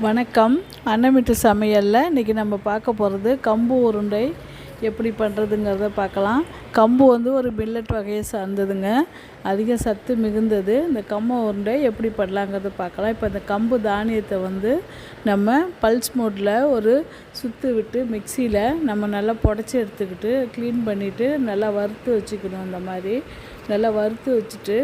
வணக்கம். அன்னமிட்டு சமையலில் இன்றைக்கி நம்ம பார்க்க போகிறது கம்பு உருண்டை எப்படி பண்ணுறதுங்கிறத பார்க்கலாம். கம்பு வந்து ஒரு மில்லட் வகையை சார்ந்ததுங்க. அதிக சத்து மிகுந்தது. இந்த கம்பு உருண்டை எப்படி பண்ணலாங்கிறத பார்க்கலாம். இப்போ இந்த கம்பு தானியத்தை வந்து நம்ம பல்ஸ் மோட்டில் ஒரு சுற்று விட்டு மிக்சியில் நம்ம நல்லா புடச்சி எடுத்துக்கிட்டு க்ளீன் பண்ணிவிட்டு நல்லா வறுத்து வச்சுக்கணும் அந்த மாதிரி. நல்லா வறுத்து வச்சுட்டு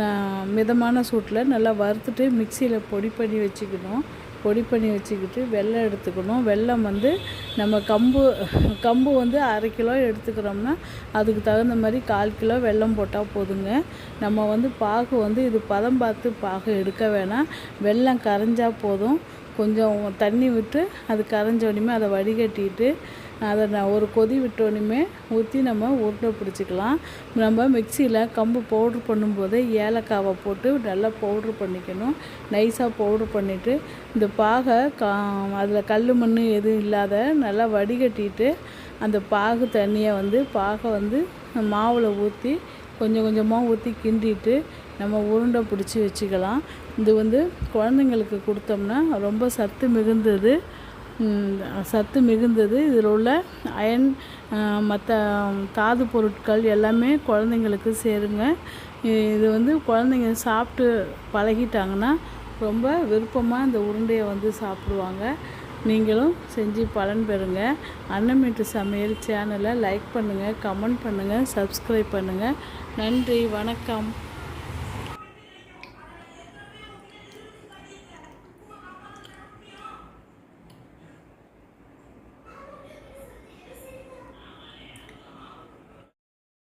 நான் மிதமான சூட்டில் நல்லா வறுத்துட்டு மிக்சியில் பொடி பண்ணி வச்சுக்கணும். பொடி பண்ணி வச்சுக்கிட்டு வெல்லம் எடுத்துக்கணும். வெல்லம் வந்து நம்ம கம்பு கம்பு வந்து அரை கிலோ எடுத்துக்கிறோம்னா அதுக்கு தகுந்த மாதிரி கால் கிலோ வெல்லம் போட்டால் போதுங்க. நம்ம வந்து பாகு வந்து இது பதம் பார்த்து பாகு எடுக்க வேணாம். வெல்லம் கரைஞ்சால் போதும். கொஞ்சம் தண்ணி விட்டு அது கரைஞ்ச உடனே அதை வடிகட்டிட்டு அதை நான் ஒரு கொதி விட்டோடனே ஊற்றி நம்ம உருண்டை பிடிச்சிக்கலாம். நம்ம மிக்சியில் கம்பு பவுட்ரு பண்ணும்போது ஏலக்காவை போட்டு நல்லா பவுட்ரு பண்ணிக்கணும். நைஸாக பவுட்ரு பண்ணிவிட்டு இந்த பாகை கா அதில் கல் மண் எதுவும் இல்லாத நல்லா வடிகட்டிட்டு அந்த பாகு தண்ணியை வந்து பாகை வந்து மாவில் ஊற்றி கொஞ்சம் கொஞ்சமாக ஊற்றி கிண்டிட்டு நம்ம உருண்டை பிடிச்சி வச்சுக்கலாம். இது வந்து குழந்தைங்களுக்கு கொடுத்தோம்னா ரொம்ப சத்து மிகுந்தது. சத்து மிகுந்தது. இதில் உள்ள அயன் மற்ற தாது பொருட்கள் எல்லாமே குழந்தைங்களுக்கு சேருங்க. இது வந்து குழந்தைங்க சாப்பிட்டு பழகிட்டாங்கன்னா ரொம்ப விருப்பமாக இந்த உருண்டையை வந்து சாப்பிடுவாங்க. நீங்களும் செஞ்சு பலன் பெறுங்க. அன்னமீட்டு சமையல் சேனலை லைக் பண்ணுங்கள் கமெண்ட் பண்ணுங்கள் சப்ஸ்கிரைப் பண்ணுங்கள் நன்றி வணக்கம்.